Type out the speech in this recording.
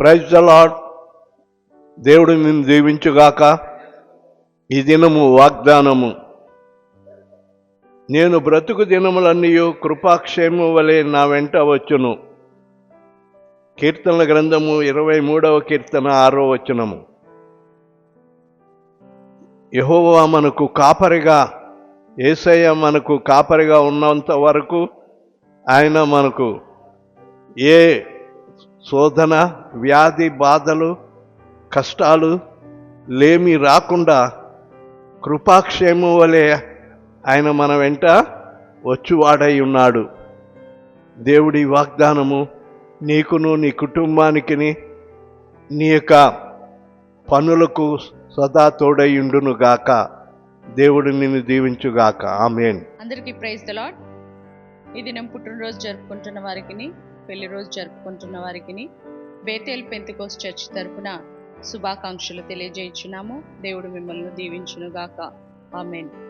Praise the lord దేవుడు నిన్ను దీవించుగాక. ఈ దినము వాగ్దానము. నేను బ్రతుకు దినములన్నీ కృపాక్షేము వలె నా వెంట వచ్చును. కీర్తనల గ్రంథము ఇరవై మూడవ కీర్తన ఆరో వచనము. యహోవా మనకు కాపరిగా ఏసయ్య మనకు కాపరిగా ఉన్నంత వరకు ఆయన మనకు ఏ శోధన వ్యాధి బాధలు కష్టాలు లేమి రాకుండా కృపాక్షేమం వలె ఆయన మన వెంట వచ్చువాడై ఉన్నాడు. దేవుడి వాగ్దానము నీకును నీ కుటుంబానికి నీ యొక్క పనులకు సదా తోడయుండును గాక. దేవుడు నిన్ను దీవించుగాక. ఆమెన్. అందరికీ ప్రైజ్ ద ఈ దినం పుట్టినరోజు జరుపుకుంటున్న వారికి పెళ్ళి రోజు జరుపుకుంటున్న వారికి బేతేల్ పెంతికోస్ చర్చ్ తరపున శుభాకాంక్షలు తెలియజేయించున్నాము. దేవుడు మిమ్మల్ని దీవించునుగాక. ఆమెన్.